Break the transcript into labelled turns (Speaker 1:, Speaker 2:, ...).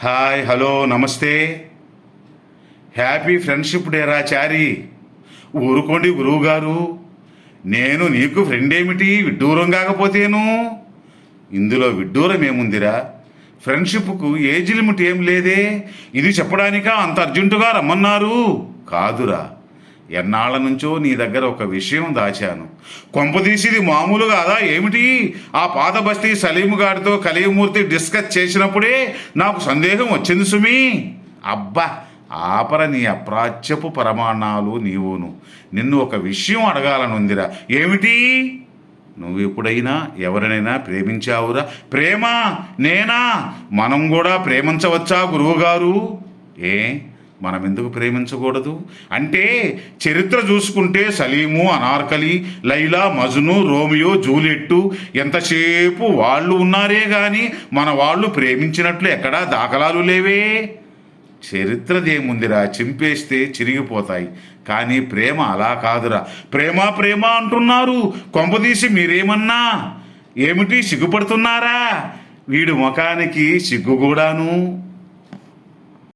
Speaker 1: Hi hello నమస్తే. Happy friendship day రా చారి. ఊరుకోండి గురువు గారు నేను నీకు ఫ్రెండ్ ఏమిటి విడ్డూరం కాకపోతేను. ఇందులో విడ్డూరం ఏముందిరా? ఫ్రెండ్షిప్కు ఏజ్ లిమిట్ ఏం లేదే? ఇది చెప్పడానికా అంత అర్జెంటుగా రమ్మన్నారు? కాదురా. ఎన్నాళ్ళ నుంచో నీ దగ్గర ఒక విషయం దాచాను. కొంపదీసిది మామూలు కాదా ఏమిటి? ఆ పాత బస్తీ సలీము గారితో కలియమూర్తి డిస్కస్ చేసినప్పుడే నాకు సందేహం వచ్చింది సుమి. అబ్బా ఆపర నీ అప్రాచ్యపు ప్రమాణాలు నీవును. నిన్ను ఒక విషయం అడగాలనుందిరా. ఏమిటి? నువ్వు ఎప్పుడైనా ఎవరినైనా ప్రేమించావురా? ప్రేమ? నేనా? మనం కూడా ప్రేమించవచ్చా గురువుగారు? ఏ? మనం ఎందుకు ప్రేమించకూడదు? అంటే చరిత్ర చూసుకుంటే సలీము అనార్కలి లైలా మజును రోమియో జూలియట్టు ఎంతసేపు వాళ్ళు ఉన్నారే కానీ మన వాళ్ళు ప్రేమించినట్లు ఎక్కడా దాఖలాలు లేవే. చరిత్రదేముందిరా? చింపేస్తే చిరిగిపోతాయి. కానీ ప్రేమ అలా కాదురా. ప్రేమ ప్రేమ అంటున్నారు. కొంపదీసి మీరేమన్నా? ఏమిటి? సిగ్గుపడుతున్నారా? వీడి ముఖానికి సిగ్గు కూడాను.